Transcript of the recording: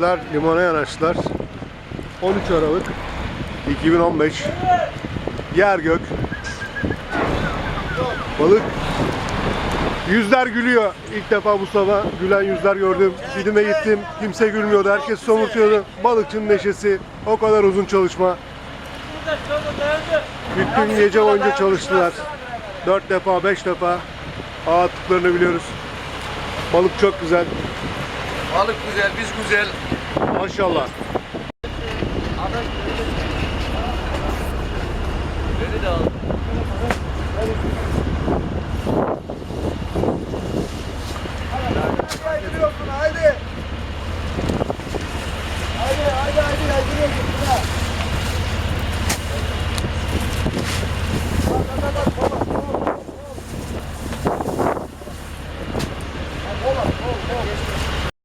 yanaştılar, limana yanaştılar. 13 Aralık 2015 Yer gök Balık Yüzler gülüyor. İlk defa bu sabah gülen yüzler gördüm. Didim'e gittim. Kimse gülmüyordu. Herkes somurtuyordu. Balıkçının neşesi. O kadar uzun çalışma. Bütün gece boyunca çalıştılar. 4 defa, 5 defa ağ attıklarını biliyoruz. Balık çok güzel. Balık güzel, biz güzel. Maşallah. Beni de al. Kaydırıyorsun haydi. Haydi haydi haydi kaydırıyorsun. Bak bak bak. Kola kola kola. Kola kola kola.